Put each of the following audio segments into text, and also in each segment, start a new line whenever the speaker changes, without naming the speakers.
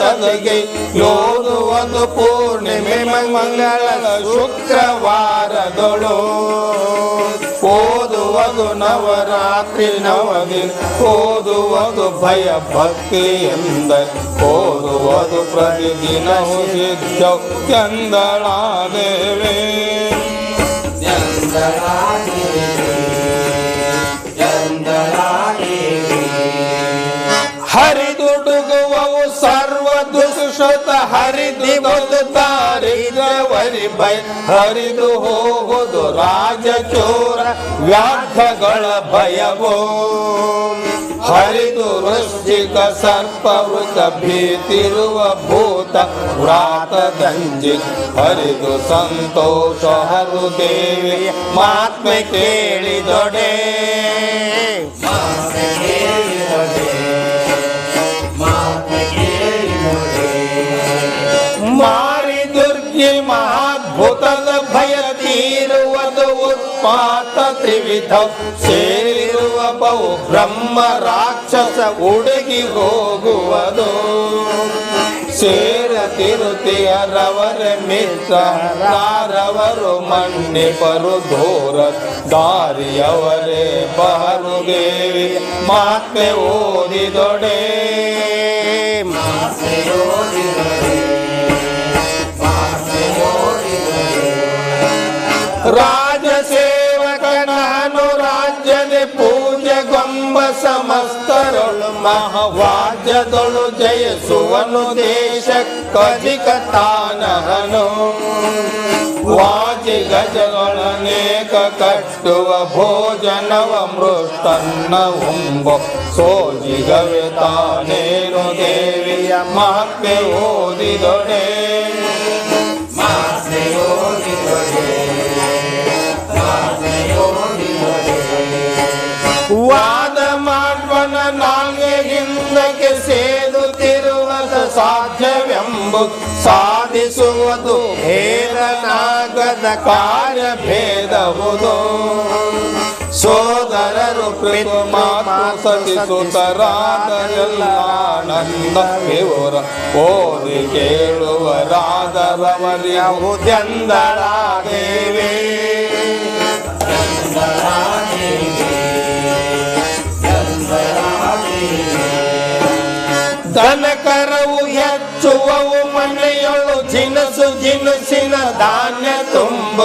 ಸಪ್ತಮಿಗೆ ಒಂದು ಪೂರ್ಣಿಮೆ ಮಂಗಳ ಶುಕ್ರವಾರದೊಳು. ಓದುವುದು ನವರಾತ್ರಿ ನವದಿನ ಓದುವುದು ಭಯ ಭಕ್ತಿ ಎಂದ, ಓದುವುದು ಪ್ರತಿದಿನ ಸಿದ್ಧ ಚಂದಳಾದೇವಿ ಹರಿದುಡುಗುವವು ಸರ್ವ ದುಶ್ರುತ ಹರಿದಿ ತಾರಿದವರಿ ಬೈ. ಹರಿದು ಹೋಗುವುದು ರಾಜಚೋರ ವ್ಯಾಘಗಳ ಭಯವೋ. ಹರಿದು ವೃಶ್ಚಿಕ ಸರ್ಪವೃತ ಭೀತಿರುವ ಭೂತ ವ್ರಾತ ದಂಜಿ ಹರಿದು ಸಂತೋಷ ಹರು ದೇವಿ ಮಾತ್ಮೆ ಕೇಳಿದೊಡೆ. ಉತ್ಪಾತ ತ್ರಿವಿಧ ಸೇರಿರುವ ಬಹು ಬ್ರಹ್ಮ ರಾಕ್ಷಸ ಉಡುಗಿ ಹೋಗುವುದು. ಸೇರ ತಿರುತಿಯರವರ ಮಿತ್ರರವರು ಬರು ದೋರ ದಾರಿಯವರೇ ಬಹರು ದೇವಿ ಮಾತೆ ಓದಿದೊಡೆ ರಾಜಸೇವಕ ಪೂಜೆ ಗೊಂಬ ಸಮಸ್ತರೊಳು ಮಹವಾದ್ಯದೊಳು ಜಯಿಸುವನು ದೇಶ ಕಜಿಕ ತಾನಹನು ವಾಜಿ ಗಜಗಳನೇಕ ಕಟ್ಟುವ ಭೋಜನವ ಮೃಷ್ಟನ್ನ ಉಂಬ ಸೋಜಿಗವೆ ತಾನೇನು ದೇವಿಯ ಮಾತೆ ಓದಿದೊಡೆ ವಾದ ಮಾಡುವನ ನಾಲ್ಗೆ ಹಿಂದಕ್ಕೆ ಸೇದುತ್ತಿರುವುದು ಸಾಧ್ಯವೆಂಬು ಸಾಧಿಸುವುದು ಹೇರನಾಗದ ಕಾರ್ಯ ಭೇದವುದು ಸೋದರರು ಪ್ರೀತು ಮಾತು ಓದಿ ವಿವರ ಓದಿ ಕೇಳುವರಾದರವರಿಯುವುದೆಂದಳಾದೇವಿ ದನಕರವು ಹೆಚ್ಚುವವು ಮನೆಯೊಳು ಜಿನಸು ಜಿನಸಿನ ಧಾನ್ಯ ತುಂಬ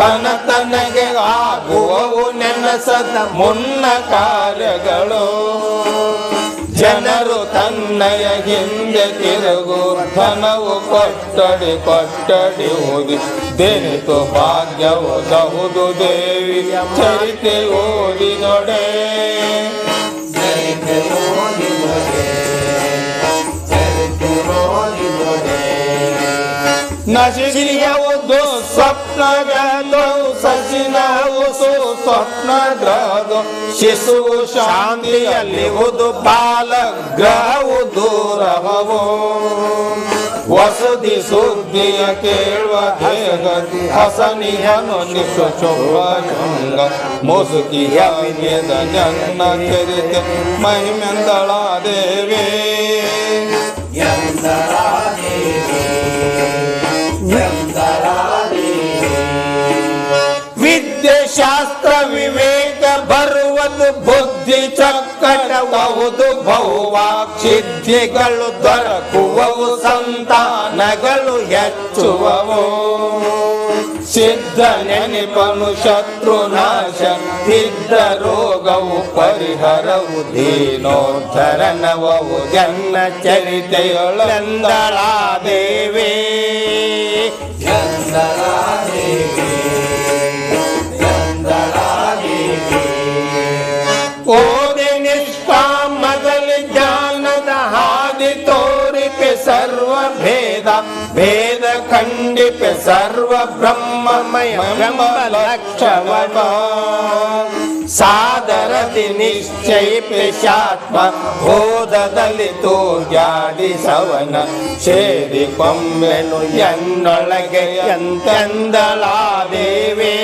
ತನ ತನಗೆ ಆಗುವವು ನೆನಸದ ಮುನ್ನ ಕಾರ್ಯಗಳು. ಜನರು ತನ್ನಯ ಹಿಂದೆ ತಿರುಗು, ಧನವು ಕೊಟ್ಟಡಿ ಕೊಟ್ಟಡಿ ಓದಿ ದೇನಿತು ಭಾಗ್ಯವು ದಹುದು ದೇವಿ, ಚರಿತೆ ಓದಿ ನೊಡೆ. ನಶಿಸಿಯುವುದು ಸ್ವಪ್ನಗಳು ಸಸಿನವು ಸ್ವಪ್ನಗ್ರಹದು. ಶಿಶುವು ಶಾಂತಿಯಲ್ಲಿವುದು ಬಾಲ ಗ್ರಹವು ದೂರವವು. ವಸತಿ ಸುದ್ದಿಯ ಕೇಳುವ ದೇಹದಿ ಹಸನಿಯನು ಚೊಂಬ ಮುಸುಕಿಯ ವಿನ್ಯದ ಜನ್ನ ಚರಿತೆ ಮಹಿಮೆಂದಳ ದೇವಿ ವಿದ್ಯೆ ಶಾಸ್ತ್ರ ವಿವೇಕ ಬರುವುದು ಬುದ್ಧಿ ಚಕ್ಕಟಬಹುದು ಬಹುವಾಕ್ಷಿದ್ಧಿಗಳು ದೊರಕುವವು ಸಂತಾನಗಳು ಹೆಚ್ಚುವವು. ಸಿದ್ಧ ನೆನಪನು ಶತ್ರು ನಾಶ ಸಿದ್ಧ ರೋಗವು ಪರಿಹರವು ದೀನೋದ್ಧರಣವವು ಜನ್ನ ಚರಿತೆಯೊಳಂದಳಾ ದೇವಿ ಓದಿ ತೋರಿಪೆ ಸರ್ವ ಭೇದ ಭೇದ ಖಂಡಿಪೆ ಸರ್ವ ಬ್ರಹ್ಮಮಯ ಬ್ರಹ್ಮ ಲಕ್ಷವನ ಸಾದರತಿ ನಿಶ್ಚಯಿಪೆ ಶಾತ್ಮ ಬೋಧದಲ್ಲಿ ತೋಜಾಡಿಸವನ ಸೇರಿ ಕೊಂಬೆನು ಎನ್ನೊಳಗೆ ಎಂತೆಂದಳಾ ದೇವಿ